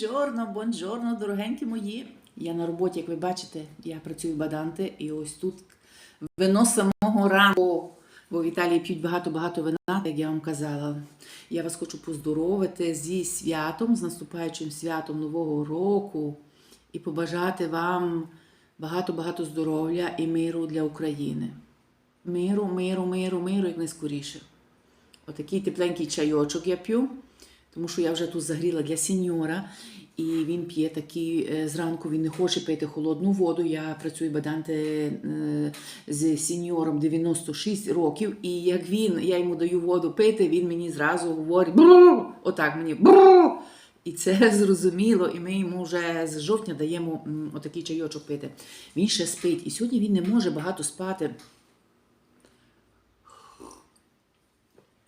Бонжорно, бонжорно, дорогенькі мої. Я на роботі, як ви бачите, я працюю в Баданте, і ось тут вино самого ранку, бо в Італії п'ють багато-багато вина, як я вам казала. Я вас хочу поздоровити зі святом, з наступаючим святом Нового року і побажати вам багато-багато здоров'я і миру для України. Миру, миру, миру, миру, як найскоріше. Отакий тепленький чайочок я п'ю, тому що я вже тут загріла для сеньора, і він п'є такий е, зранку, він не хоче пити холодну воду. Я працюю баданте е, з сеньором 96 років, і як він, я йому даю воду пити, він мені зразу говорить «Бру!» отак мені «Бру!» І це зрозуміло, і ми йому вже з жовтня даємо отакий чайочок пити. Він ще спить, і сьогодні він не може багато спати.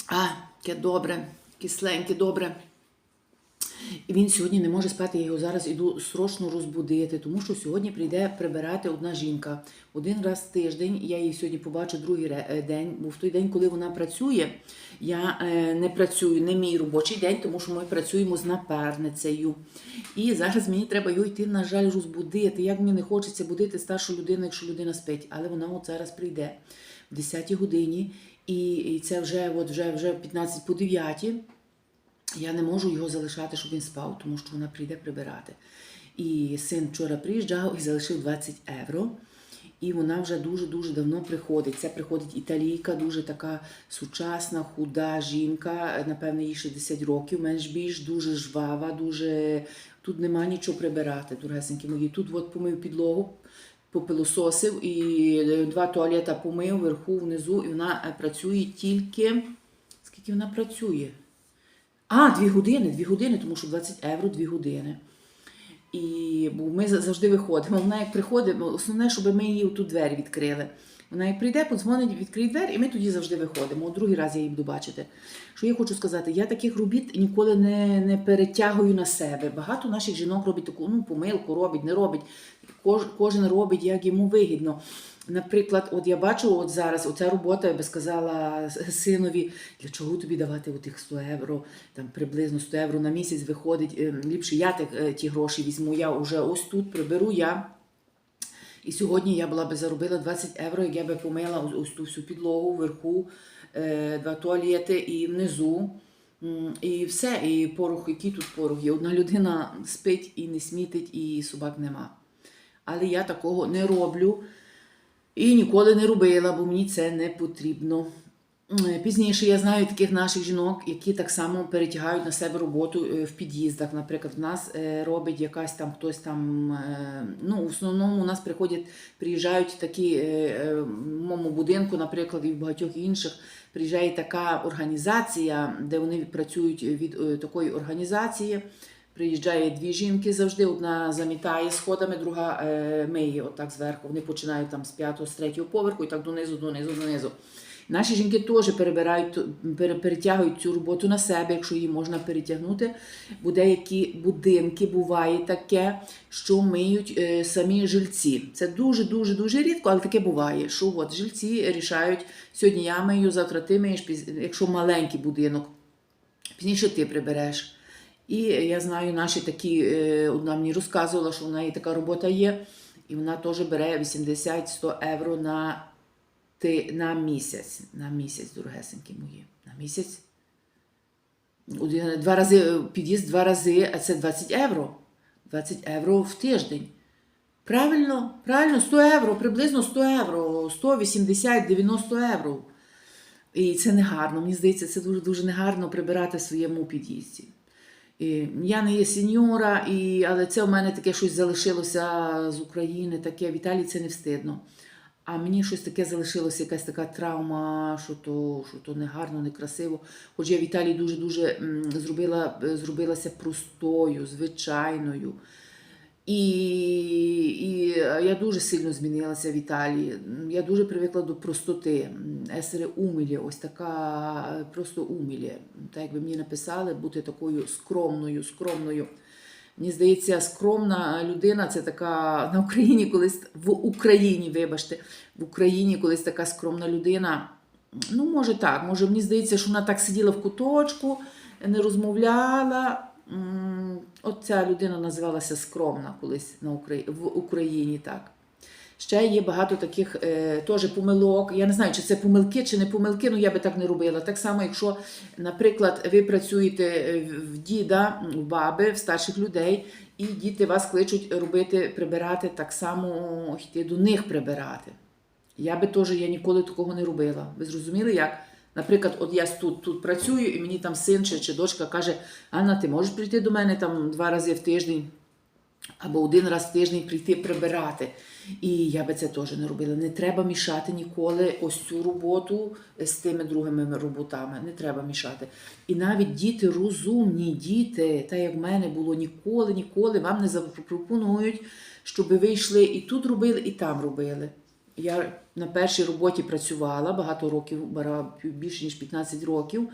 А, яке добре, кисленьке, добре. І він сьогодні не може спати, я його зараз іду срочно розбудити, тому що сьогодні прийде прибирати одна жінка. Один раз в тиждень, я її сьогодні побачу другий е, день, бо в той день, коли вона працює, я е, не працюю, не мій робочий день, тому що ми працюємо з напарницею. І зараз мені треба його йти, на жаль, розбудити. Як мені не хочеться будити старшу людину, якщо людина спить, але вона от зараз прийде в 10 годині, і, і це вже, от вже, вже 15 по 9. Я не можу його залишати, щоб він спав, тому що вона прийде прибирати. І син вчора приїжджав і залишив 20 євро. І вона вже дуже-дуже давно приходить. Це приходить італійка, дуже така сучасна, худа жінка, напевно, їй 60 років, менш більш дуже жвава, дуже тут нема нічого прибирати, дорогесенькі мої. Тут от помив підлогу, попилососив і е, два туалета помив вверху, внизу, і вона е, працює тільки. Скільки вона працює? А, дві години, дві години, тому що 20 євро дві години. І бо ми завжди виходимо. Вона як приходить, основне, щоб ми її тут двері відкрили. Вона як прийде, подзвонить, відкриє двері, і ми тоді завжди виходимо. От другий раз я її буду бачити. Що я хочу сказати, я таких робіт ніколи не, не перетягую на себе. Багато наших жінок робить таку ну, помилку, робить, не робить. Кож, кожен робить, як йому вигідно. Наприклад, от я бачу от зараз оця робота, я би сказала синові, для чого тобі давати отих 100 євро, там приблизно 100 євро на місяць виходить. е, Ліпше я е, ті гроші візьму. Я вже ось тут приберу я. І сьогодні я була би заробила 20 євро, як я би помила ось- ту всю підлогу вверху, е, два туалети і внизу. І все, і порох, який тут порох є. Одна людина спить і не смітить, і собак нема. Але я такого не роблю і ніколи не робила, бо мені це не потрібно. М, Пізніше я знаю таких наших жінок, які так само перетягають на себе роботу е, в під'їздах. Наприклад, в нас е, робить якась там хтось там. е, Ну, в основному у нас приходять, приїжджають такі е, е, в моєму будинку, наприклад, і в багатьох інших. Приїжджає така організація, де вони працюють від е, такої організації. Приїжджає дві жінки завжди, одна замітає сходами, друга е, миє отак зверху. Вони починають там з п'ятого, з третього поверху і так донизу, донизу, донизу. Наші жінки теж перебирають, перетягують цю роботу на себе, якщо її можна перетягнути. Бо деякі будинки буває таке, що миють е, самі жильці. Це дуже дуже рідко, але таке буває. Що от жильці рішають сьогодні я мию, завтра ти миєш, якщо маленький будинок, пізніше ти прибереш. І я знаю наші такі, е, одна мені розказувала, що в неї така робота є, і вона теж бере 80-100 євро на, ти, на місяць. На місяць, дорогесенькі мої. На місяць. Два рази е, під'їзд, два рази, а це 20 євро. 20 євро в тиждень. Правильно, правильно, 100 євро, приблизно 100 євро, 180, 90 євро. І це не гарно. Мені здається, це дуже дуже негарно прибирати в своєму під'їзді. Я не є сеньора, і, але це у мене таке щось залишилося з України, таке в Італії це не встидно. А мені щось таке залишилося, якась така травма, що то, що то негарно, некрасиво. Хоч я в Італії дуже-дуже зробила, е, зробилася простою, звичайною. І, і я дуже сильно змінилася в Італії. Я дуже привикла до простоти. Есере умілі, ось така е, просто умілі. Так якби мені написали, бути такою скромною, скромною. Мені здається, скромна людина це така на Україні колись в Україні, вибачте, в Україні колись така скромна людина. Ну, може так, може, мені здається, що вона так сиділа в куточку, не розмовляла. От ця людина називалася скромна колись на Украї... в Україні. так. Ще є багато таких е, теж помилок. Я не знаю, чи це помилки, чи не помилки, ну я би так не робила. Так само, якщо, наприклад, ви працюєте е, в- діда, в баби, в старших людей, і діти вас кличуть робити, прибирати, так само йти до них прибирати. Я би теж я ніколи такого не робила. Ви зрозуміли, як? Наприклад, от я тут, тут працюю, і мені там син чи, чи дочка каже: Анна, ти можеш прийти до мене там два рази в тиждень або один раз в тиждень прийти прибирати. І я би це теж не робила. Не треба мішати ніколи ось цю роботу з тими другими роботами. Не треба мішати. І навіть діти розумні, діти, так як в мене було ніколи, ніколи вам не запропонують, щоб ви йшли і тут робили, і там робили. Я на першій роботі працювала багато років, більше ніж 15 років,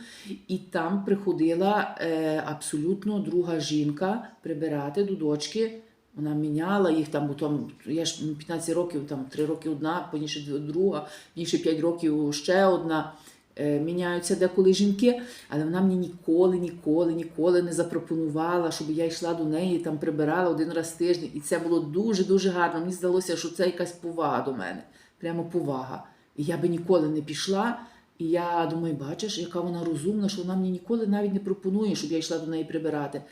і там приходила е, абсолютно друга жінка прибирати до дочки. Вона міняла їх там, бо там я ж 15 років, там 3 роки одна, поніше друга, більше 5 років ще одна. Е, Міняються деколи жінки, але вона мені ніколи, ніколи, ніколи не запропонувала, щоб я йшла до неї там прибирала один раз в тиждень. І це було дуже дуже гарно. Мені здалося, що це якась повага до мене. Прямо повага. І я би ніколи не пішла. І я думаю, бачиш, яка вона розумна, що вона мені ніколи навіть не пропонує, щоб я йшла до неї прибирати.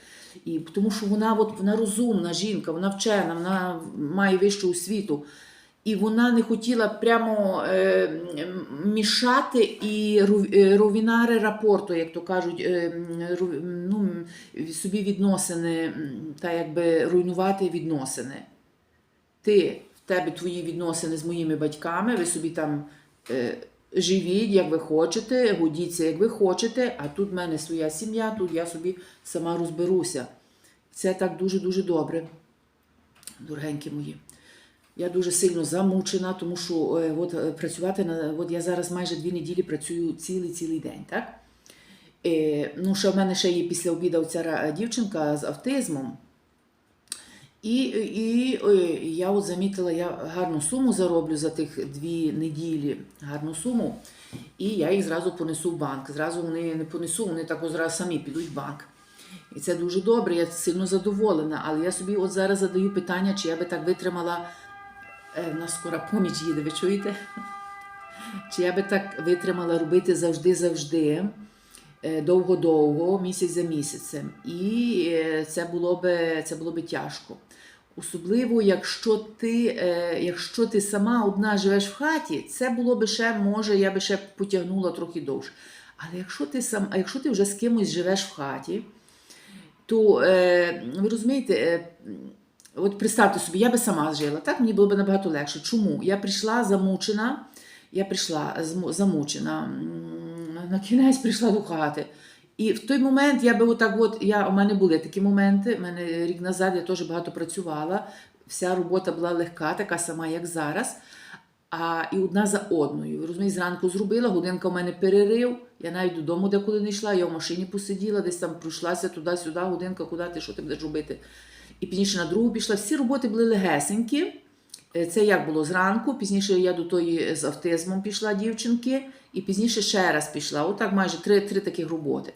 І тому що вона, от, вона розумна жінка, вона вчена, вона має вищу освіту. І вона не хотіла прямо е, мішати і е, ровінари рапорту, як то кажуть, е, ру- ну, собі відносини, та якби руйнувати відносини. Ти, в тебе твої відносини з моїми батьками, ви собі там е, живіть, як ви хочете, годіться, як ви хочете, а тут в мене своя сім'я, тут я собі сама розберуся. Це так дуже-дуже добре, дорогенькі мої. Я дуже сильно замучена, тому що е, от, е, працювати на от я зараз майже дві неділі працюю цілий цілий день, так? Е, ну, ще в мене ще є після обіду ця дівчинка з автизмом. І, і, е, я от замітила, я гарну суму зароблю за тих дві неділі, гарну суму, і я їх зразу понесу в банк. Зразу вони не понесу, вони так зразу самі підуть в банк. І це дуже добре, я сильно задоволена. Але я собі от зараз задаю питання, чи я би так витримала. Е, в нас скоро поміч їде, ви чуєте? Чи я би так витримала робити завжди-завжди, е, довго-довго, місяць за місяцем. І е, це було би, це було би тяжко. Особливо, якщо ти, якщо ти сама одна живеш в хаті, це було би ще, може, я би ще потягнула трохи довше. Але якщо ти сам, а якщо ти вже з кимось живеш в хаті, то ви розумієте, от представте собі, я би сама жила, так мені було б набагато легше. Чому? Я прийшла замучена, я прийшла замучена, на кінець прийшла до хати. І в той момент я би отак, от я у мене були такі моменти. У мене рік назад я теж багато працювала. Вся робота була легка, така сама, як зараз. А і одна за одною. Ви зранку зробила, годинка у мене перерив. Я навіть додому деколи не йшла, я в машині посиділа, десь там пройшлася туди-сюди, годинка, куди ти, що ти будеш робити. І пізніше на другу пішла. Всі роботи були легесенькі. Е, Це як було зранку, пізніше я до тої з автизмом пішла дівчинки, і пізніше ще раз пішла. Отак майже три, три таких роботи.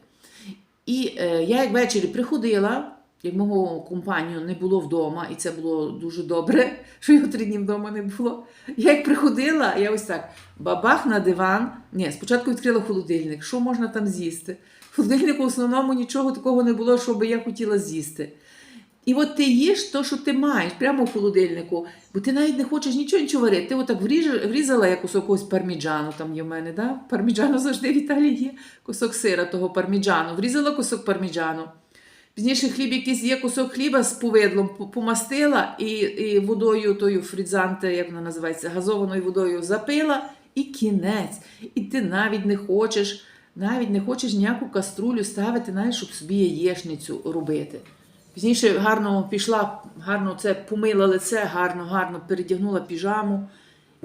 І е, я як ввечері приходила, як мого компанію не було вдома, і це було дуже добре, що його три дні вдома не було. Я як приходила, я ось так бабах на диван. Ні, спочатку відкрила холодильник. Що можна там з'їсти? В холодильнику в основному нічого такого не було, що би я хотіла з'їсти. І от ти їш то, що ти маєш, прямо в холодильнику, бо ти навіть не хочеш нічого нічого варити. Ти отак врізала я кусок якогось парміджану, там є в мене, да? парміджану завжди в Італії є, кусок сира того парміджану, врізала кусок парміджану. Пізніше хліб якийсь є кусок хліба з повидлом, помастила і, і водою тою фрідзанте, як вона називається, газованою водою запила, і кінець. І ти навіть не хочеш, навіть не хочеш ніяку каструлю ставити, навіть щоб собі яєшницю робити. Пізніше гарно пішла, гарно це помила лице, гарно, гарно передягнула піжаму.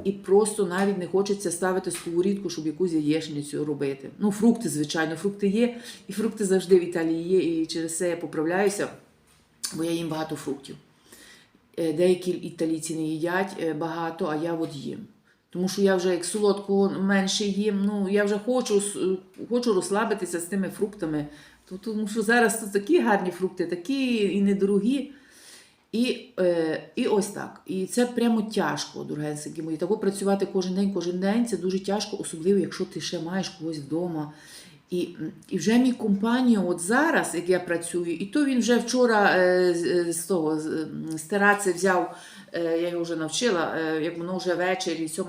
І просто навіть не хочеться ставити сковорідку, щоб якусь яєчницю робити. Ну, фрукти, звичайно, фрукти є, і фрукти завжди в Італії є, і через це я поправляюся, бо я їм багато фруктів. Е, Деякі італійці не їдять е, багато, а я от їм. Тому що я вже як солодкого менше їм, ну я вже хочу, хочу розслабитися з тими фруктами. То- Тому що зараз тут такі гарні фрукти, такі і недорогі. І, е, і ось так. І це прямо тяжко, дорогенькі мої. Тако працювати кожен день, кожен день це дуже тяжко, особливо, якщо ти ще маєш когось вдома. І, і вже мій компанію, от зараз, як я працюю, і то він вже вчора е, з, е, того з, м, взяв, е, я його вже навчила, як воно вже ввечері, 7,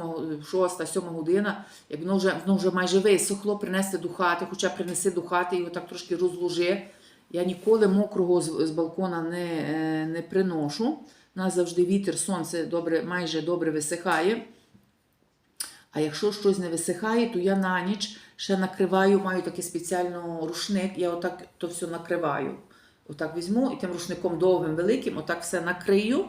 6, 7 година, як воно вже, воно вже майже висохло, принести до хати, хоча принеси до хати, його так трошки розложи. Я ніколи мокрого з, з балкона не, не приношу. У нас завжди вітер, сонце добре, майже добре висихає. А якщо щось не висихає, то я на ніч ще накриваю, маю такий спеціальний рушник, я отак то все накриваю. Отак візьму і тим рушником довгим, великим, отак все накрию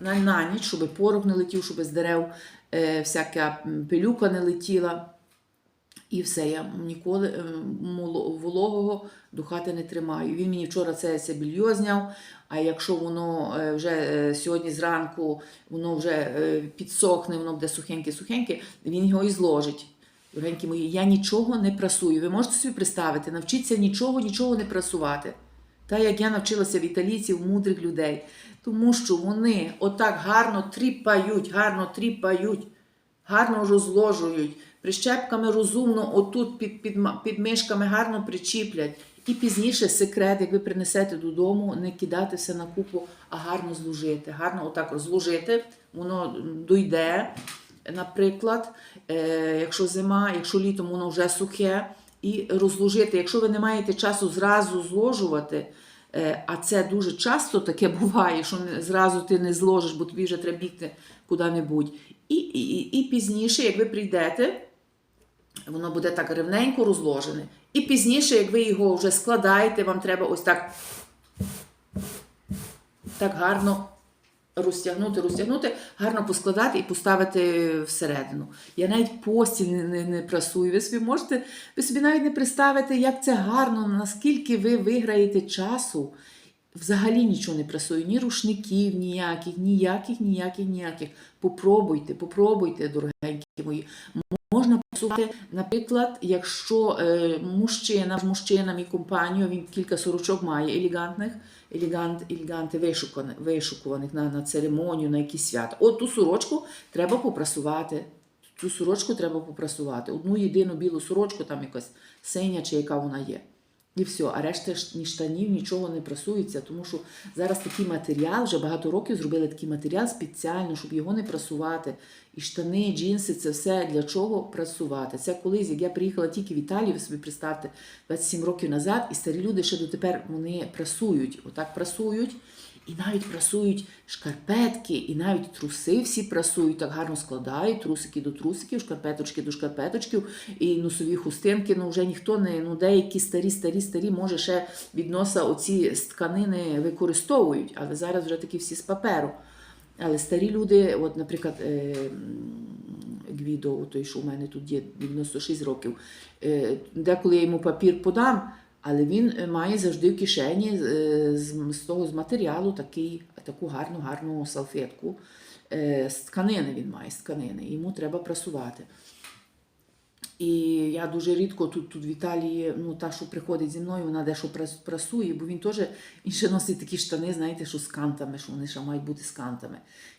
на, на ніч, щоб порох не летів, щоб з дерев е, всяка пилюка не летіла. І все, я ніколи е, вологого до хати не тримаю. Він мені вчора це, це більйо зняв, а якщо воно е, вже е, сьогодні зранку воно вже е, підсохне, воно буде сухеньке-сухеньке, він його і зложить. Дорогенькі мої, я нічого не прасую. Ви можете собі представити, навчіться нічого, нічого не прасувати. Та як я навчилася в італійців, мудрих людей. Тому що вони отак гарно тріпають, гарно тріпають, гарно розложують, прищепками розумно, отут під, під, під мишками гарно причіплять. І пізніше секрет, як ви принесете додому, не кидати все на купу, а гарно зложити. Гарно отак зложити, воно дойде. Наприклад, е, якщо зима, якщо літом воно вже сухе, і розложити. Якщо ви не маєте часу зразу зложувати, е, а це дуже часто таке буває, що зразу ти не зложиш, бо тобі вже треба бігти куди-небудь. І, і, і, пізніше, як ви прийдете, воно буде так рівненько розложене. І пізніше, як ви його вже складаєте, вам треба ось так, так гарно розтягнути, розтягнути, гарно поскладати і поставити всередину. Я навіть постіль не, не, не прасую. Ви собі можете, ви собі навіть не представите, як це гарно, наскільки ви виграєте часу. Взагалі нічого не прасую, ні рушників, ніяких, ніяких, ніяких, ніяких. Попробуйте, попробуйте, дорогенькі мої. Можна працювати, наприклад, якщо е, мужчина, мужчина, мій компанію, він кілька сорочок має елегантних, елегант, еліганти вишуканих, вишукуваних на, на церемонію, на якісь свята. От ту сорочку треба попрасувати. Цю сорочку треба попрасувати. Одну єдину білу сорочку, там якась синя чи яка вона є. І все, а решта ні штанів нічого не прасується, тому що зараз такий матеріал, вже багато років зробили такий матеріал спеціально, щоб його не прасувати. І штани, джинси це все для чого прасувати. Це колись, як я приїхала тільки в Італію, ви собі представте, 27 років назад, і старі люди ще дотепер вони прасують. Отак прасують. І навіть прасують шкарпетки, і навіть труси всі прасують, так гарно складають, трусики до трусиків, шкарпеточки до шкарпеточків, і носові хустинки. Ну вже ніхто не ну деякі старі, старі, старі, може ще від носа оці з тканини використовують, але зараз вже такі всі з паперу. Але старі люди, от, наприклад, е, Гвідо, той, що у мене тут є 96 років, е, деколи я йому папір подам, але він е, має завжди в кишені е, з, того з матеріалу такий, таку гарну, гарну салфетку. Е, З тканини він має з тканини, йому треба прасувати. І я дуже рідко тут, тут в Італії, ну та, що приходить зі мною, вона дещо прас- прасує, бо він теж він ще носить такі штани, знаєте, що з кантами, що вони ще мають бути з кантами.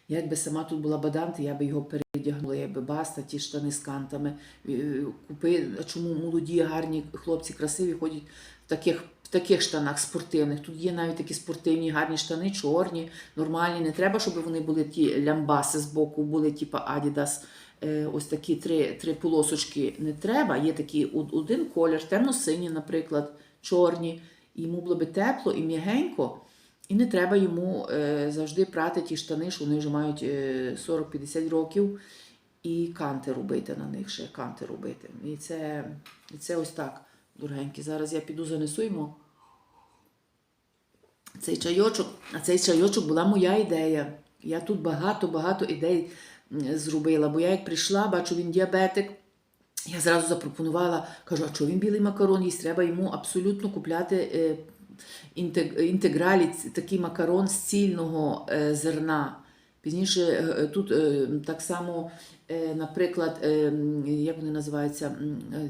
Я якби сама тут була баданти, я би його передягнула, якби баста, ті штани з кантами. Е, Купи, чому молоді, гарні хлопці красиві ходять в таких, таких штанах спортивних. Тут є навіть такі спортивні гарні штани, чорні, нормальні. Не треба, щоб вони були ті лямбаси з боку, були типу Adidas. Е, Ось такі три, три полосочки не треба. Є такий один колір, темно-сині, наприклад, чорні. Йому було би тепло і м'ягенько. І не треба йому е, завжди прати ті штани, що вони вже мають е, 40-50 років, і канти робити на них ще канти робити. І це, і це ось так, дорогенькі. Зараз я піду занесу йому цей чайочок. А цей чайочок була моя ідея. Я тут багато-багато ідей зробила, бо я як прийшла, бачу, він діабетик. Я зразу запропонувала, кажу, а чого він білий макарон їсть? Треба йому абсолютно купляти е, інтегралі, такий макарон з цільного е, зерна. Пізніше е, тут так само, наприклад, як вони називаються,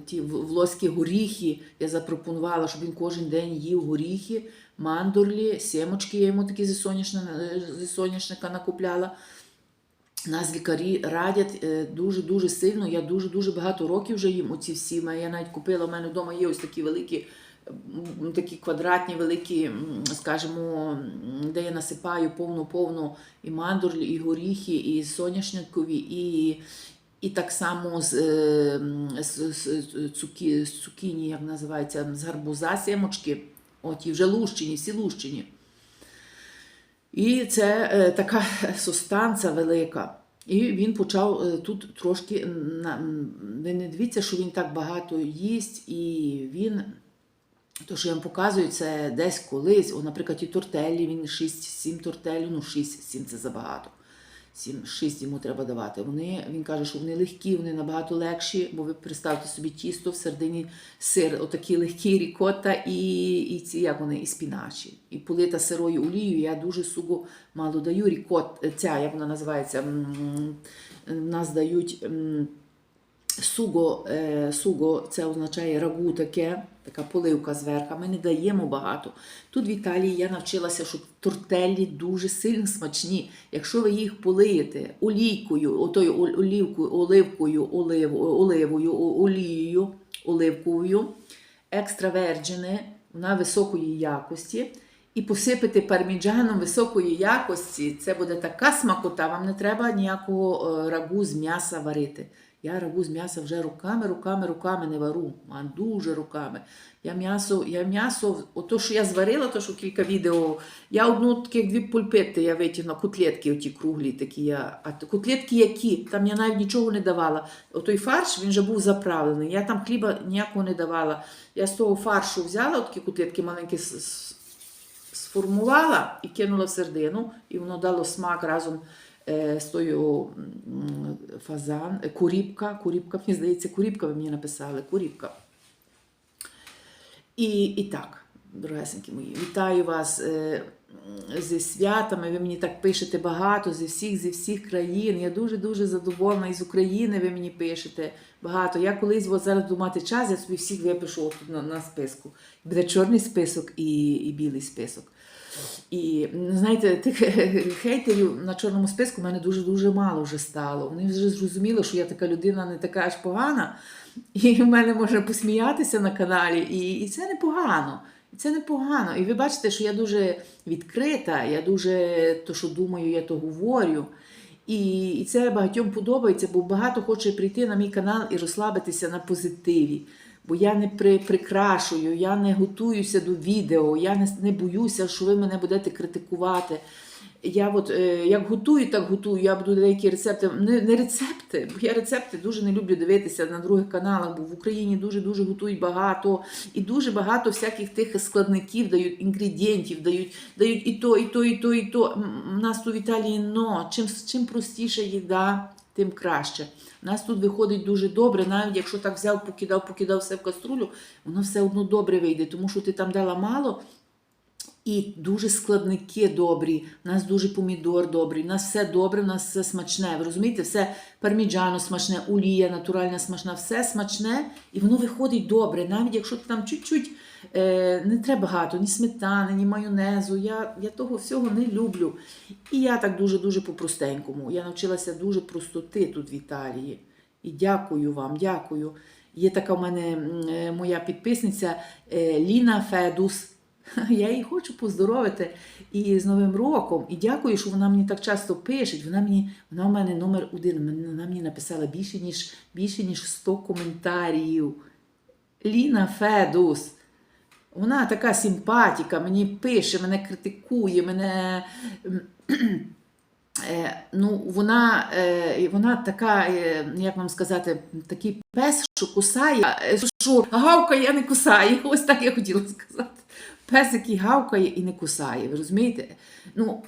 ті волоські горіхи. Я запропонувала, щоб він кожен день їв горіхи, мандурлі, сімочки, я йому такі зі, соняшника, зі соняшника накупляла. Нас лікарі радять е, дуже-дуже сильно. Я дуже-дуже багато років вже їм оці всі. Я навіть купила, у мене вдома є ось такі великі, такі квадратні, великі, скажімо, де я насипаю повну-повну і мандурлі, і горіхи, і соняшникові, і, і так само з, е, з, з, цукі, з цукіні, як називається, з гарбуза сімочки. От і вже лущені, всі лущені. І це е, така сустанця велика. І він почав е, тут трошки м, не дивіться, що він так багато їсть, і він. То, що я вам показую, це десь колись, о, наприклад, ті тортелі, він 6-7 тортелів, ну 6-7 це забагато. 7-6 йому треба давати. Вони, він каже, що вони легкі, вони набагато легші, бо ви представте собі тісто, всередині сир, отакі легкі рікота і, і ці, як вони, і спіначі. І полита сирою олією, я дуже суго мало даю. Рікот, ця, як вона називається, в нас дають. М, Суго, е, суго це означає рагу таке, така поливка зверху. Ми не даємо багато. Тут в Італії я навчилася, що тортелі дуже сильно смачні. Якщо ви їх полиєте олійкою, отою олівкою, оливкою, олив, оливою, олією, оливковою, екстравержене, вона високої якості. І посипати парміджаном високої якості, це буде така смакота, вам не треба ніякого е, рагу з м'яса варити. Я рагу з м'яса вже руками, руками, руками не вару, а дуже руками. Я м'ясо, я м'ясо, ото, що я зварила, то що кілька відео. Я одну таких дві пульпети я витягнула, котлетки оті круглі такі. Я, а котлетки які? Там я навіть нічого не давала. Отой фарш він вже був заправлений. Я там хліба ніякого не давала. Я з того фаршу взяла такі котлетки маленькі сформувала і кинула в середину, і воно дало смак разом з тою фазан, е, куріпка, куріпка, мені здається, куріпка ви мені написали, куріпка. І, і так, дорогесенькі мої, вітаю вас е, зі святами. Ви мені так пишете багато зі всіх, зі всіх країн. Я дуже-дуже задоволена і з України ви мені пишете багато. Я колись от зараз буду мати час, я собі всіх випишу отут на, на списку. Буде чорний список і, і білий список. І знаєте, тих хейтерів на чорному списку в мене дуже-дуже мало вже стало. Вони вже зрозуміли, що я така людина не така аж погана, і в мене можна посміятися на каналі, і, і це непогано. Це непогано. І ви бачите, що я дуже відкрита, я дуже то, що думаю, я то говорю. І, і це багатьом подобається, бо багато хоче прийти на мій канал і розслабитися на позитиві. Бо я не при, прикрашую, я не готуюся до відео, я не, не боюся, що ви мене будете критикувати. Я от е, як готую, так готую. Я буду деякі рецепти. Не, не рецепти, бо я рецепти дуже не люблю дивитися на других каналах, бо в Україні дуже дуже готують багато і дуже багато всяких тих складників дають, інгредієнтів дають, дають і то, і то, і то, і то. У нас в Італії но чим, чим простіша їда, тим краще. У нас тут виходить дуже добре, навіть якщо так взяв, покидав, покидав все в каструлю, воно все одно добре вийде, тому що ти там дала мало. І дуже складники добрі, у нас дуже помідор добрий, у нас все добре, у нас все смачне. Ви розумієте, все парміджано смачне, олія натуральна смачна, все смачне, і воно виходить добре. Навіть якщо там чуть-чуть е, не треба багато, ні сметани, ні майонезу. Я, я того всього не люблю. І я так дуже-дуже по-простенькому. Я навчилася дуже простоти тут в Італії. І дякую вам, дякую. Є така в мене е, моя підписниця е, Ліна Федус. Я її хочу поздоровити і з Новим роком. І дякую, що вона мені так часто пише. Вона мені, вона у мене номер один. Вона мені написала більше ніж, більше ніж 100 коментарів. Ліна Федус. Вона така симпатіка, мені пише, мене критикує, мене. Е, ну, вона, е, вона така, е, як вам сказати, такий пес, що кусає, що гавкає, а не кусає. Ось так я хотіла сказати. Пес, який гавкає і не кусає. Ви розумієте? Ну,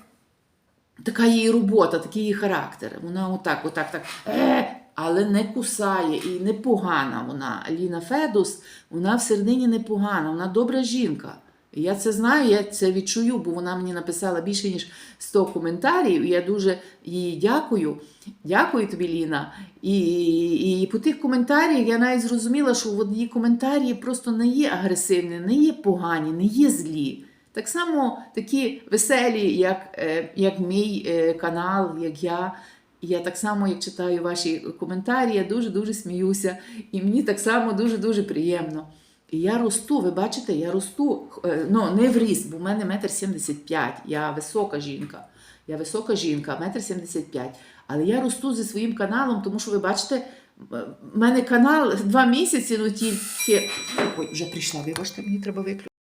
така її робота, такий її характер. Вона отак, отак, так. Е, але не кусає і непогана вона. Ліна Федус, вона всередині непогана, вона добра жінка. Я це знаю, я це відчую, бо вона мені написала більше ніж 100 коментарів. І я дуже їй дякую. Дякую тобі, Ліна. І, і, і по тих коментарях я навіть зрозуміла, що її коментарі просто не є агресивні, не є погані, не є злі. Так само такі веселі, як, е, як мій е, канал, як я. Я так само, як читаю ваші коментарі, я дуже-дуже сміюся. І мені так само дуже-дуже приємно. І я росту, ви бачите, я росту, е, ну не в ріст, бо в мене метр сімдесят п'ять, я висока жінка. Я висока жінка, метр сімдесят п'ять. Але я росту зі своїм каналом, тому що ви бачите, в мене канал два місяці, ну тільки. Ой, вже прийшла, вибачте, мені треба виключити.